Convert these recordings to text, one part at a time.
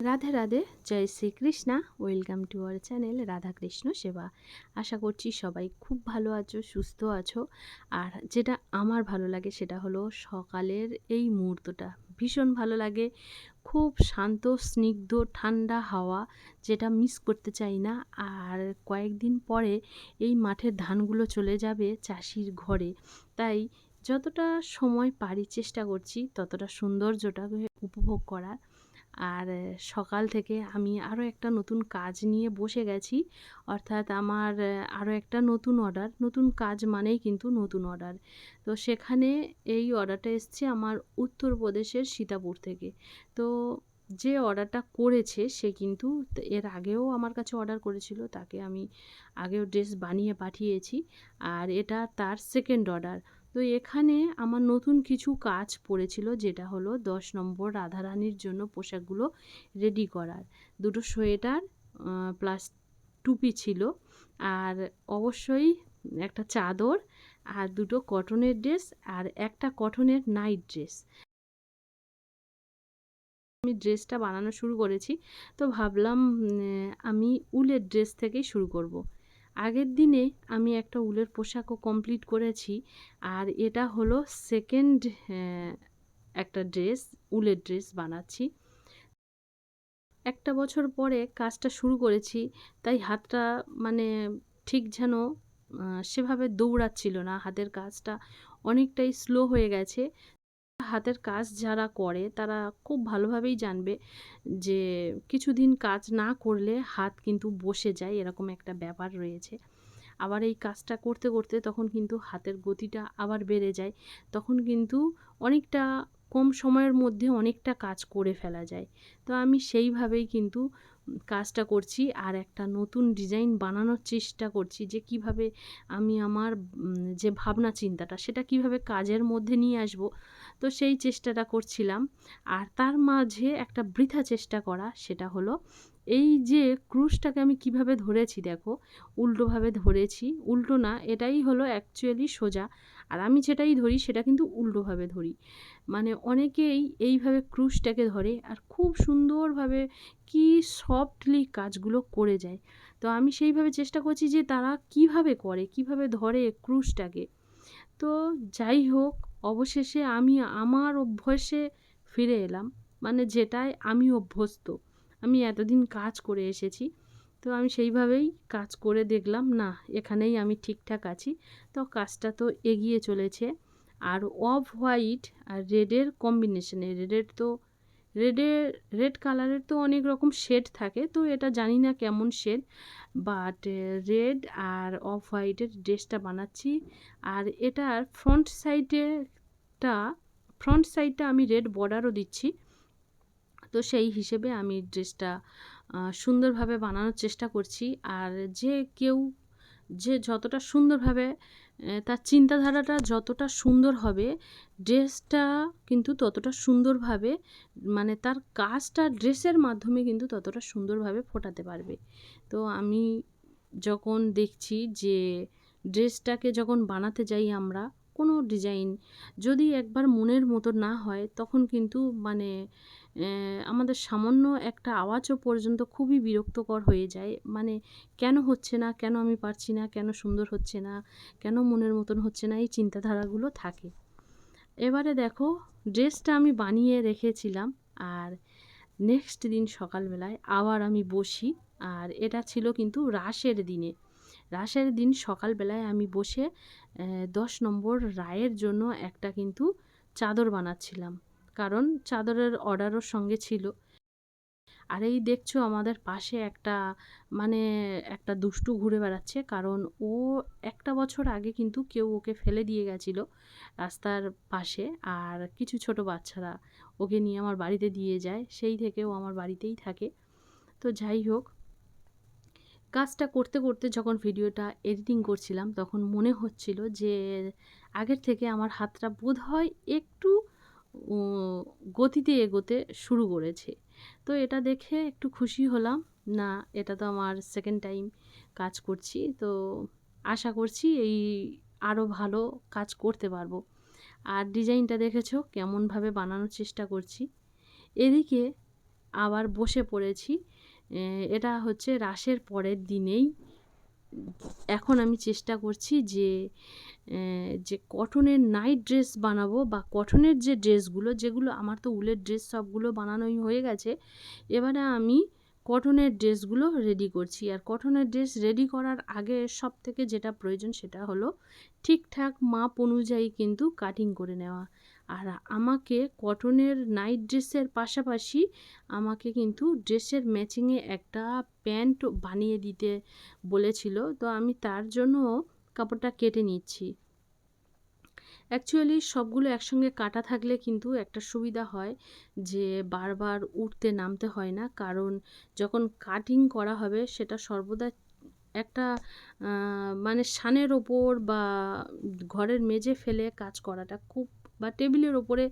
Radhe Radhe, Joy Shrikrishna, welcome to our channel Radhakrishna Seva. আশা করছি সবাই খুব ভালো আছো, সুস্থ আছো। আর যেটা আমার ভালো লাগে সেটা হলো সকালের এই মুহূর্তটা। ভীষণ ভালো লাগে, খুব শান্ত, স্নিগ্ধ, ঠান্ডা হাওয়া যেটা মিস করতে চাই না। আর কয়েকদিন পরে এই মাঠের ধানগুলো চলে যাবে চাষির ঘরে। তাই যতটা সময় পারি চেষ্টা করছি, ততটা সৌন্দর্যটাকে উপভোগ করার। আর সকাল থেকে আমি আরও একটা নতুন কাজ নিয়ে বসে গেছি। অর্থাৎ আমার আরও একটা নতুন অর্ডার নতুন কাজ মানেই কিন্তু নতুন অর্ডার তো সেখানে এই অর্ডারটা এসছে আমার উত্তরপ্রদেশের সীতাপুর থেকে। তো যে অর্ডারটা করেছে সে কিন্তু এর আগেও আমার কাছে অর্ডার করেছিল। তাকে আমি আগেও ড্রেস বানিয়ে পাঠিয়েছি। আর এটা তার সেকেন্ড অর্ডার তো এখানে আমার নতুন কিছু কাজ পড়েছিল, যেটা হলো দশ নম্বর রাধারানীর জন্য পোশাকগুলো রেডি করার দুটো সোয়েটার প্লাস টুপি ছিল, আর অবশ্যই একটা চাদর, আর দুটো কটনের ড্রেস আর একটা কটনের নাইট ড্রেস আমি ড্রেসটা বানানো শুরু করেছি, তো ভাবলাম আমি উলের ড্রেস থেকেই শুরু করব। আগের দিনে আমি একটা উলের পোশাকও কমপ্লিট করেছি, আর এটা হলো সেকেন্ড একটা ড্রেস উলের ড্রেস বানাচ্ছি। একটা বছর পরে কাজটা শুরু করেছি, তাই হাতটা মানে ঠিক যেন সেভাবে দৌড়াচ্ছিল না হাতের কাজটা, অনেকটাই স্লো হয়ে গেছে। হাতের কাজ যারা করে, তারা খুব ভালোভাবেই জানবে যে কিছুদিন কাজ না করলে হাত কিন্তু বসে যায়, এরকম একটা ব্যাপার রয়েছে। আবার এই কাজটা করতে করতে তখন কিন্তু হাতের গতিটা আবার বেড়ে যায়। তখন কিন্তু অনেকটা কম সময়ের মধ্যে অনেকটা কাজ করে ফেলা যায়। তো আমি সেইভাবেই কিন্তু কাজটা করছি আর একটা নতুন ডিজাইন বানানোর চেষ্টা করছি যে কীভাবে আমি আমার যে ভাবনা, চিন্তাটা, সেটা কীভাবে কাজের মধ্যে নিয়ে আসব। তো সেই চেষ্টাটা করছিলাম। আর তার মাঝে একটা বৃথা চেষ্টা করা, সেটা হলো এই যে ক্রুশটাকে আমি কীভাবে ধরেছি দেখো, উল্টোভাবে ধরেছি। উল্টো না, এটাই হলো অ্যাকচুয়ালি সোজা। আর আমি যেটাই ধরি, সেটা কিন্তু উল্টোভাবে ধরি। মানে অনেকেই এইভাবে ক্রুশটাকে ধরে আর খুব সুন্দরভাবে কি সফটলি কাজগুলো করে যায়। তো আমি সেইভাবে চেষ্টা করছি যে তারা কীভাবে করে, কীভাবে ধরে ক্রুশটাকে। তো যাই হোক অবশেষে আমি আমার অভ্যাসে ফিরে এলাম। মানে যেটায় আমি অভ্যস্ত। আমি এতদিন কাজ করে এসেছি। তো আমি সেইভাবেই কাজ করে দেখলাম, না, এখানেই আমি ঠিকঠাক আছি। তো কাজটা তো এগিয়ে চলেছে। আর অফ হোয়াইট আর রেডের কম্বিনেশনে, রেডের তো রেডের রেড কালারের তো অনেক রকম শেড থাকে, তো এটা জানি না কেমন শেড বাট রেড আর অফ হোয়াইটের ড্রেসটা বানাচ্ছি, আর এটার ফ্রন্ট সাইডেটা ফ্রন্ট সাইডটা আমি রেড বর্ডারও দিচ্ছি, তো সেই হিসেবে আমি ড্রেসটা সুন্দরভাবে বানানোর চেষ্টা করছি, আর যে কেউ, যে যতটা সুন্দরভাবে তার চিন্তাধারাটা যতটা সুন্দর হবে, ড্রেসটা কিন্তু ততটা সুন্দরভাবে মানে তার কাজটা ড্রেসের মাধ্যমে কিন্তু ততটা সুন্দরভাবে ফোটাতে পারবে। তো আমি যখন দেখছি যে ড্রেসটাকে যখন বানাতে যাই আমরা, কোনো ডিজাইন যদি একবার মনের মতো না হয়, তখন কিন্তু মানে আমাদের সামান্য একটা আওয়াজও পর্যন্ত খুবই বিরক্তকর হয়ে যায়। মানে কেন হচ্ছে না, কেন আমি পারছি না, কেন সুন্দর হচ্ছে না, কেন মনের মতন হচ্ছে না, এই চিন্তাধারাগুলো থাকে। এবারে দেখো, ড্রেসটা আমি বানিয়ে রেখেছিলাম আর নেক্সট দিন সকালবেলায় আবার আমি বসি আর এটা ছিল কিন্তু রাসের দিনে। রাসের দিন সকালবেলায় আমি বসে দশ নম্বর রায়ের জন্য একটা কিন্তু চাদর বানাচ্ছিলাম। কারণ চাদরের অর্ডারও সঙ্গে ছিল। আর এই দেখছ আমাদের পাশে একটা মানে একটা দুষ্টু ঘুরে বেড়াচ্ছে, কারণ ও একটা বছর আগে কিন্তু কেউ ওকে ফেলে দিয়ে গেছিল রাস্তার পাশে, আর কিছু ছোট বাচ্চারা ওকে নিয়ে আমার বাড়িতে দিয়ে যায়, সেই থেকে ও আমার বাড়িতেই থাকে। তো যাই হোক, কাজটা করতে করতে যখন ভিডিওটা এডিটিং করছিলাম, তখন মনে হচ্ছিল যে আগের থেকে আমার হাতটা বোধ হয় একটু গতিতে এগোতে শুরু করেছে। তো এটা দেখে একটু খুশি হলাম, না, এটা তো আমার সেকেন্ড টাইম কাজ করছি, তো আশা করছি এই আরও ভালো কাজ করতে পারব। আর ডিজাইনটা দেখেছ, কেমনভাবে বানানোর চেষ্টা করছি। এদিকে আবার বসে পড়েছি এটা হচ্ছে রাসের পরের দিনেই এখন আমি চেষ্টা করছি যে যে কটনের নাইট ড্রেস বানাবো বা কটনের যে ড্রেসগুলো যেগুলো আমার তো উলের ড্রেস সবগুলো বানানোই হয়ে গেছে, এবারে আমি কটনের ড্রেসগুলো রেডি করছি। আর কটনের ড্রেস রেডি করার আগে সব থেকে যেটা প্রয়োজন সেটা হলো ঠিকঠাক মাপ অনুযায়ী কিন্তু কাটিং করে নেওয়া। আর আমাকে কটনের নাইট ড্রেসের পাশাপাশি আমাকে কিন্তু ড্রেসের ম্যাচিংয়ে একটা প্যান্ট বানিয়ে দিতে বলেছিল। তো আমি তার জন্য কাপড়টা কেটে নিচ্ছি। অ্যাকচুয়ালি সবগুলো একসঙ্গে কাটা থাকলে কিন্তু একটা সুবিধা হয় যে বারবার উঠতে নামতে হয় না। কারণ যখন কাটিং করা হবে সেটা সর্বদা একটা মানে সানের ওপর বা ঘরের মেঝে ফেলে কাজ করাটা খুব বা টেবিলের ওপরে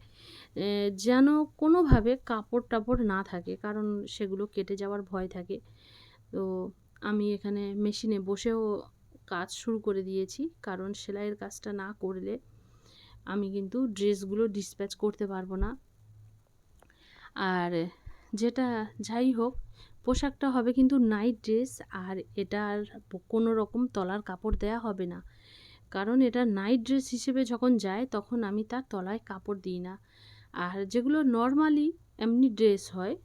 যেন কোনোভাবে কাপড় টাপড় না থাকে, কারণ সেগুলো কেটে যাওয়ার ভয় থাকে। তো আমি এখানে মেশিনে বসেও কাজ শুরু করে দিয়েছি, কারণ সেলাইয়ের কাজটা না করলে আমি কিন্তু ড্রেসগুলো ডিসপ্যাচ করতে পারব না। আর যেটা যাই হোক, পোশাকটা হবে কিন্তু নাইট ড্রেস, আর এটার কোনো রকম তলার কাপড় দেয়া হবে না। কারণ এটা নাইট ড্রেস হিসেবে যখন যায়, তখন আমি তার তলায় কাপড় দিই না। আর যেগুলো নর্মালি এমনি ড্রেস হয়,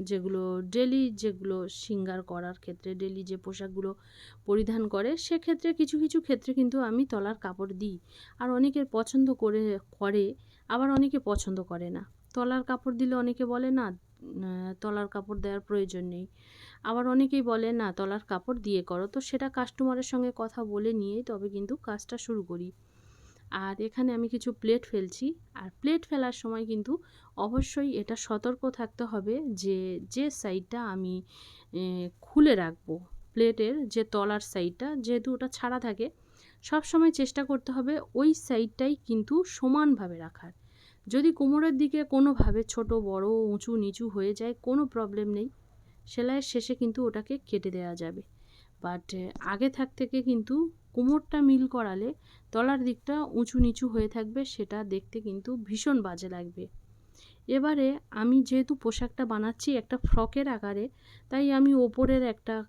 যেগুলো ডেলি যেগুলো সিঙ্গার করার ক্ষেত্রে ডেলি যে পোশাকগুলো পরিধান করে, সেক্ষেত্রে কিছু কিছু ক্ষেত্রে কিন্তু আমি তলার কাপড় দিই। আর অনেকের পছন্দ করে করে, আবার অনেকে পছন্দ করে না। তলার কাপড় দিলে অনেকে বলে, না তলার কাপড় দেওয়ার প্রয়োজন নেই। আবার অনেকেই বলে, না, তলার কাপড় দিয়ে করো। তো সেটা কাস্টমারের সঙ্গে কথা বলে নিয়েই তবে কিন্তু কাজটা শুরু করি। আর এখানে আমি কিছু প্লেট ফেলছি। আর প্লেট ফেলার সময় কিন্তু অবশ্যই এটা সতর্ক থাকতে হবে যে যে সাইডটা আমি খুলে রাখব। প্লেটের যে তলার সাইডটা যেহেতু ওটা ছাড়া থাকে সব সময় চেষ্টা করতে হবে ওই সাইডটাই কিন্তু সমানভাবে রাখার। যদি কোমরের দিকে কোনোভাবে ছোট, বড়, উঁচু, নিচু হয়ে যায়, কোনো প্রবলেম নেই। সেলাইয়ের শেষে কিন্তু ওটাকে কেটে দেওয়া যাবে। বাট আগে থাক থেকে কিন্তু কোমরটা মিল করালে তলার দিকটা উঁচু, নিচু হয়ে থাকবে, সেটা দেখতে কিন্তু ভীষণ বাজে লাগবে। এবারে আমি যেহেতু পোশাকটা বানাচ্ছি একটা ফ্রকের আকারে, তাই আমি ওপরের একটা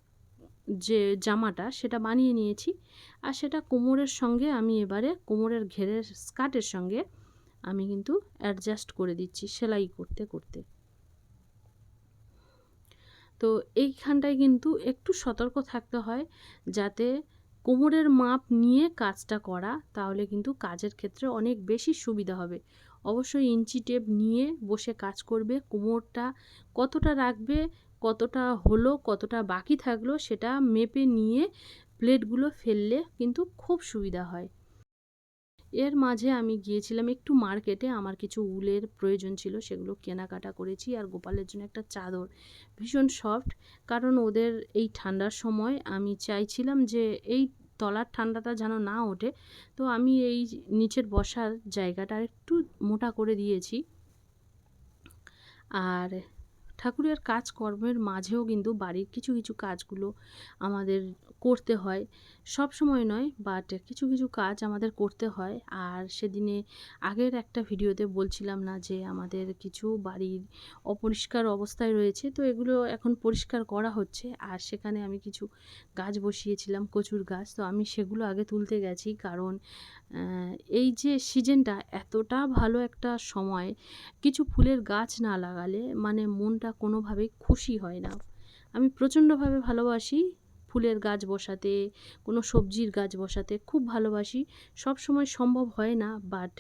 যে জামাটা সেটা বানিয়ে নিয়েছি। আর সেটা কোমরের সঙ্গে আমি এবারে কোমরের ঘেরের স্কার্টের সঙ্গে আমি কিন্তু অ্যাডজাস্ট করে দিচ্ছি সেলাই করতে করতে। তো এইখানটায় কিন্তু একটু সতর্ক থাকতে হয় যাতে কোমরের মাপ নিয়ে কাজটা করা তাহলে কিন্তু কাজের ক্ষেত্রে অনেক বেশি সুবিধা হবে। অবশ্যই ইঞ্চি টেপ নিয়ে বসে কাজ করবে, কোমরটা কতটা রাখবে, কতটা হলো, কতটা বাকি থাকল সেটা মেপে নিয়ে প্লেটগুলো ফেললে কিন্তু খুব সুবিধা হয়। এর মাঝে আমি গিয়েছিলাম একটু মার্কেটে, আমার কিছু উলের প্রয়োজন ছিল, সেগুলো কেনাকাটা করেছি আর গোপালের জন্য একটা চাদর। ভীষণ সফট কারণ ওদের এই ঠান্ডার সময় আমি চাইছিলাম যে এই তলার ঠান্ডাটা যেন না ওঠে, তো আমি এই নিচের বসার জায়গাটা একটু মোটা করে দিয়েছি। আর ঠাকুরের কাজকর্মের মাঝেও কিন্তু বাড়ির কিছু কিছু কাজগুলো আমাদের করতে হয়। সব সময় নয় বাট কিছু কিছু কাজ আমাদের করতে হয়। আর সেদিনে আগের একটা ভিডিওতে বলছিলাম না যে আমাদের কিছু বাড়ির অপরিষ্কার অবস্থায় রয়েছে, তো এগুলো এখন পরিষ্কার করা হচ্ছে। আর সেখানে আমি কিছু গাছ বসিয়েছিলাম, কচুর গাছ, তো আমি সেগুলো আগে তুলতে গেছি। কারণ এই যে সিজনটা এতটা ভালো একটা সময়, কিছু ফুলের গাছ না লাগালে মানে মনটা কোনোভাবেই খুশি হয় না। আমি প্রচণ্ডভাবে ভালোবাসি ফুলের গাছ বসাতে, কোনো সবজির গাছ বসাতে খুব ভালোবাসি। সব সময় সম্ভব হয় না বাট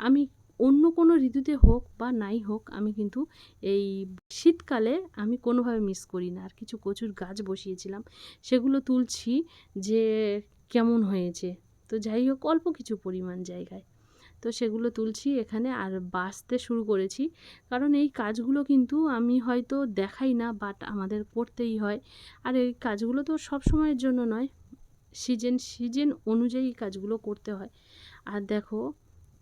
আমি অন্য কোনো ঋতুতে হোক বা নাই হোক, আমি কিন্তু এই শীতকালে আমি কোনোভাবে মিস করি না। আর কিছু কচুর গাছ বসিয়েছিলাম, সেগুলো তুলছি যে কেমন হয়েছে। তো যাই হোক, অল্প কিছু পরিমাণ জায়গায়। তো সেগুলো তুলছি, এখানে আর বাঁচতে শুরু করেছি। কারণ এই কাজগুলো কিন্তু আমি হয়তো দেখাই না বাট আমাদের করতেই হয়। আর এই কাজগুলো তো সব সময়ের জন্য নয়, সিজন সিজন অনুযায়ী কাজগুলো করতে হয়। আর দেখো,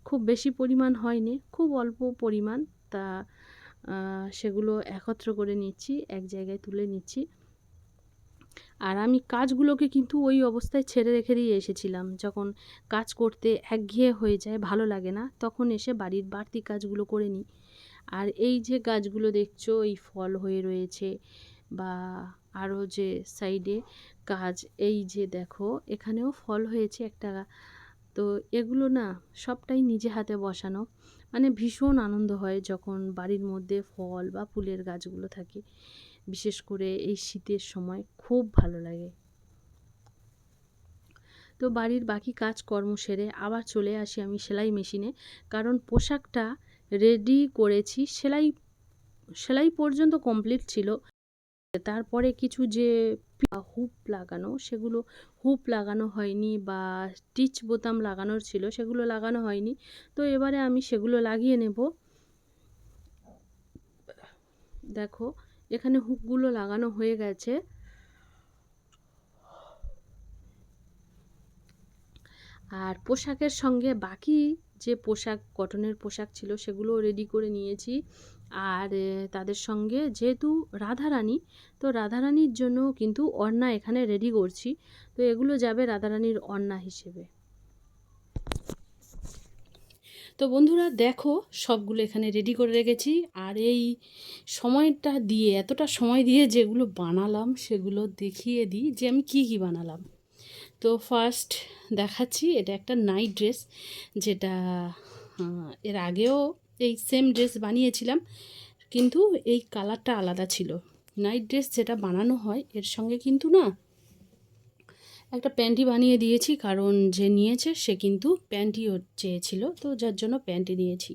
খুব বেশি পরিমাণ হয়নি, খুব অল্প পরিমাণ। তা সেগুলো একত্র করে নিচ্ছি, এক জায়গায় তুলে নিচ্ছি। আর আমি কাজগুলোকে কিন্তু ওই অবস্থায় ছেড়ে রেখে দিয়ে এসেছিলাম। যখন কাজ করতে একঘেয়ে হয়ে যায়, ভালো লাগে না, তখন এসে বাড়ির বাড়তি কাজগুলো করে নিই। আর এই যে গাছগুলো দেখছ, এই ফল হয়ে রয়েছে বা আরও যে সাইডে কাজ, এই যে দেখো, এখানেও ফল হয়েছে একটা। তো এগুলো না সবটাই নিজে হাতে বসানো। মানে ভীষণ আনন্দ হয় যখন বাড়ির মধ্যে ফল বা ফুলের গাছগুলো থাকে। বিশেষ করে এই শীতের সময় খুব ভালো লাগে। তো বাড়ির বাকি কাজকর্ম সেরে আবার চলে আসি আমি সেলাই মেশিনে। কারণ পোশাকটা রেডি করেছি, সেলাই সেলাই পর্যন্ত কমপ্লিট ছিল। তারপরে কিছু যে হুপ লাগানো, সেগুলো হুপ লাগানো হয়নি বা স্টিচ বোতাম লাগানোর ছিল, সেগুলো লাগানো হয়নি। তো এবারে আমি সেগুলো লাগিয়ে নেব। দেখো এখানে হুকগুলো লাগানো হয়ে গেছে। আর পোশাকের সঙ্গে বাকি যে পোশাক, কটনের পোশাক ছিল সেগুলো রেডি করে নিয়েছি। আর তাদের সঙ্গে যেহেতু রাধারানী, তো রাধারানীর জন্য কিন্তু অন্না এখানে রেডি করছি। তো এগুলো যাবে রাধারানীর অন্না হিসেবে। তো বন্ধুরা দেখো, সবগুলো এখানে রেডি করে রেখেছি। আর এই সময়টা দিয়ে, এতটা সময় দিয়ে যেগুলো বানালাম, সেগুলো দেখিয়ে দিই যে আমি কি কি বানালাম। তো ফার্স্ট দেখাচ্ছি, এটা একটা নাইট ড্রেস যেটা এর আগেও এই সেম ড্রেস বানিয়েছিলাম, কিন্তু এই কালারটা আলাদা ছিল। নাইট ড্রেস যেটা বানানো হয়, এর সঙ্গে কিন্তু না একটা প্যান্টি বানিয়ে দিয়েছি, কারণ যে নিয়েছে সে কিন্তু প্যান্টিও চেয়েছিল, তো যার জন্য প্যান্টি নিয়েছি।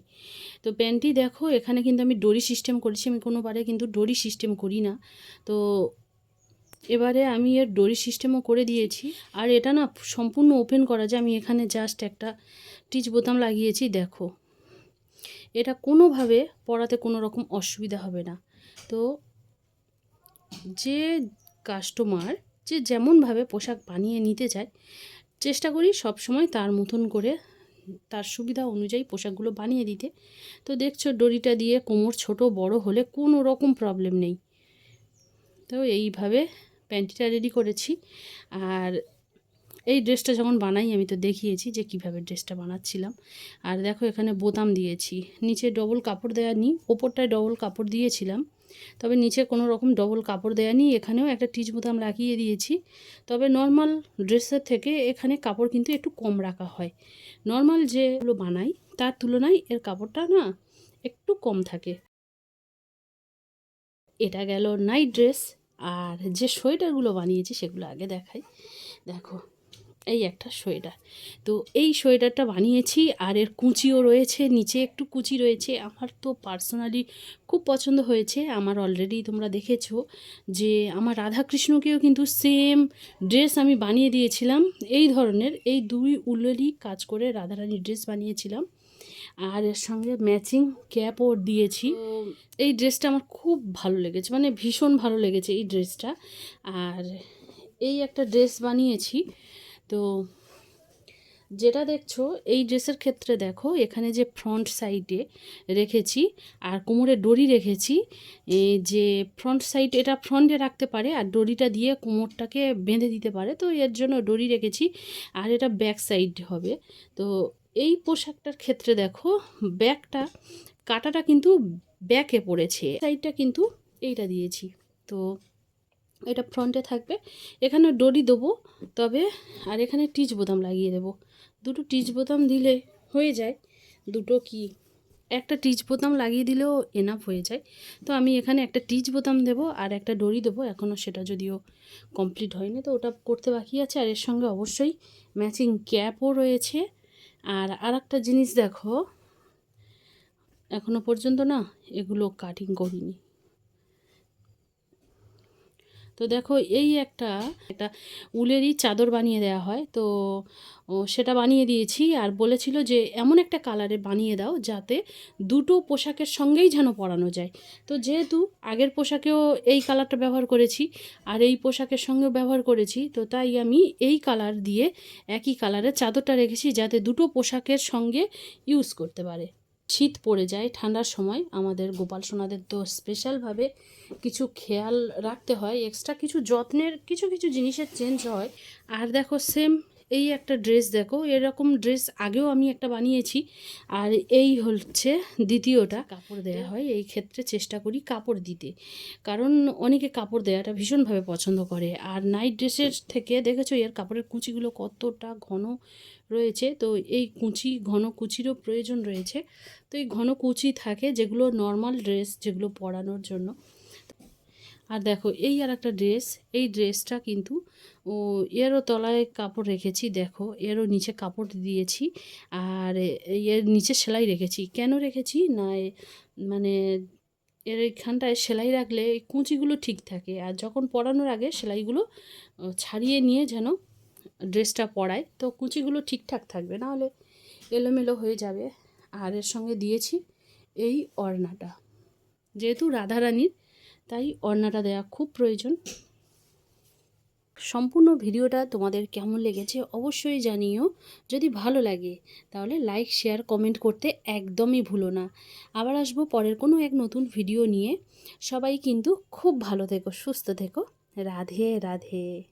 তো প্যান্টি দেখো, এখানে কিন্তু আমি ডরি সিস্টেম করেছি, আমি কোনোবারে কিন্তু ডরি সিস্টেম করি না। তো এবারে আমি এর ডরি সিস্টেমও করে দিয়েছি, আর এটা না সম্পূর্ণ ওপেন করা যায়, আমি এখানে জাস্ট একটা টিচ বোতাম লাগিয়েছি, দেখো। এটা কোনোভাবে পড়াতে কোনো রকম অসুবিধা হবে না। তো যে কাস্টমার যে যেমনভাবে পোশাক বানিয়ে নিতে চায়, চেষ্টা করি সব সময় তার মতন করে তার সুবিধা অনুযায়ী পোশাকগুলো বানিয়ে দিতে। তো দেখছ ডরিটা দিয়ে কোমর ছোট বড় হলে কোনো রকম প্রবলেম নেই। তো এইভাবে প্যান্টিটা রেডি করেছি। আর এই ড্রেসটা যখন বানাই আমি তো দেখিয়েছি যে কীভাবে ড্রেসটা বানাচ্ছিলাম। আর দেখো এখানে বোতাম দিয়েছি, নিচে ডবল কাপড় দেওয়া নিই, ওপরটায় ডবল কাপড় দিয়েছিলাম। তবে নিচে কোনো রকম ডবল কাপড় নিই, এখানেও একটা টিচ বোতাম লাগিয়ে দিয়েছি। তবে নর্মাল ড্রেসের থেকে এখানে কাপড় কিন্তু একটু কম রাখা হয়। নর্মাল যেগুলো বানাই, তার তুলনায় এর কাপড়টা না একটু কম থাকে। এটা গেল নাইট ড্রেস আর যে সোয়েটারগুলো বানিয়েছি সেগুলো আগে দেখাই। দেখো। এই একটা সোয়েটার। তো এই সোয়েটারটা বানিয়েছি আর এর কুচিও রয়েছে নিচে একটু কুচি রয়েছে। আমার তো পার্সোনালি খুব পছন্দ হয়েছে। আমার অলরেডি তোমরা দেখেছ যে আমার রাধাকৃষ্ণকেও কিন্তু সেম ড্রেস আমি বানিয়ে দিয়েছিলাম। এই ধরনের এই দুই উলেরই কাজ করে রাধারানীর ড্রেস বানিয়েছিলাম। আর এর সঙ্গে ম্যাচিং ক্যাপও দিয়েছি। এই ড্রেসটা আমার খুব ভালো লেগেছে মানে ভীষণ ভালো লেগেছে এই ড্রেসটা আর এই একটা ড্রেস বানিয়েছি। তো যেটা দেখছ, এই ড্রেসের ক্ষেত্রে দেখো, এখানে যে ফ্রন্ট সাইডে রেখেছি আর কোমরে ডরি রেখেছি যে ফ্রন্ট সাইড এটা ফ্রন্টে রাখতে পারে আর ডরিটা দিয়ে কোমরটাকে বেঁধে দিতে পারে, তো এর জন্য ডরি রেখেছি আর এটা ব্যাক সাইড হবে। তো এই পোশাকটার ক্ষেত্রে দেখো ব্যাকটা কাটাটা কিন্তু ব্যাকে পড়েছে সাইডটা কিন্তু এইটা দিয়েছি। তো এটা ফ্রন্টে থাকবে। এখানে ডরি দেবো, তবে আর এখানে টিচ বোতাম লাগিয়ে দেবো। দুটো টিচ বোতাম দিলে হয়ে যায়, দুটো কি? একটা টিচ বোতাম লাগিয়ে দিলেও এনাফ হয়ে যায়। তো আমি এখানে একটা টিচ বোতাম দেবো আর একটা ডরি দেবো, এখনও সেটা যদিও কমপ্লিট হয়নি, তো ওটা করতে বাকি আছে। আর এর সঙ্গে অবশ্যই ম্যাচিং ক্যাপও রয়েছে। আর আর একটা জিনিস দেখো এখনও পর্যন্ত না এগুলো কাটিং করিনি। তো দেখো এই একটা একটা উলেরই চাদর বানিয়ে দেওয়া হয়। তো সেটা বানিয়ে দিয়েছি আর বলেছিল যে এমন একটা কালারে বানিয়ে দাও যাতে দুটো পোশাকের সঙ্গেই যেন পরানো যায়। তো যেহেতু আগের পোশাকেও এই কালারটা ব্যবহার করেছি আর এই পোশাকের সঙ্গেও ব্যবহার করেছি, তো তাই আমি এই কালার দিয়ে একই কালারের চাদরটা রেখেছি যাতে দুটো পোশাকের সঙ্গে ইউজ করতে পারে। শীত পড়ে যায় ঠান্ডার সময়, আমাদের গোপাল সোনাদের তো স্পেশালভাবে কিছু খেয়াল রাখতে হয় এক্সট্রা কিছু যত্নের কিছু কিছু জিনিসের চেঞ্জ হয়। আর দেখো সেম এই একটা ড্রেস দেখো, এরকম ড্রেস আগেও আমি একটা বানিয়েছি, আর এই হচ্ছে দ্বিতীয়টা। কাপড় দেওয়া হয়, এই ক্ষেত্রে চেষ্টা করি কাপড় দিতে। কারণ অনেকে কাপড় দেওয়াটা ভীষণভাবে পছন্দ করে, আর নাইট ড্রেসের থেকে দেখেছ এর কাপড়ের কুচিগুলো কতটা ঘন রয়েছে। তো এই কুচি, ঘন কুচিরও প্রয়োজন রয়েছে। তো এই ঘন কুচি থাকে যেগুলো নর্মাল ড্রেস যেগুলো পরানোর জন্য। আর দেখো, এই আর একটা ড্রেস এই ড্রেসটা কিন্তু, ও, এরও তলায় কাপড় রেখেছি, দেখো, এরও নিচে কাপড় দিয়েছি, আর এর নিচে সেলাই রেখেছি। কেন রেখেছি? না মানে এর এইখানটায় সেলাই রাখলে এই কুঁচিগুলো ঠিক থাকে। আর যখন পরানোর আগে সেলাইগুলো ছাড়িয়ে নিয়ে যেন ড্রেসটা পরায় তো কুচিগুলো ঠিকঠাক থাকবে, না হলে এলোমেলো হয়ে যাবে। আর এর সঙ্গে দিয়েছি এই অর্নাটা যেহেতু রাধারানীর, তাই অর্নাটা দেওয়া খুব প্রয়োজন। সম্পূর্ণ ভিডিওটা তোমাদের কেমন লেগেছে অবশ্যই জানিও। যদি ভালো লাগে, তাহলে লাইক শেয়ার কমেন্ট করতে একদমই ভুলো না। আবার আসব পরের কোনো এক নতুন ভিডিও নিয়ে। সবাই কিন্তু খুব ভালো থেকো, সুস্থ থেকো। রাধে রাধে।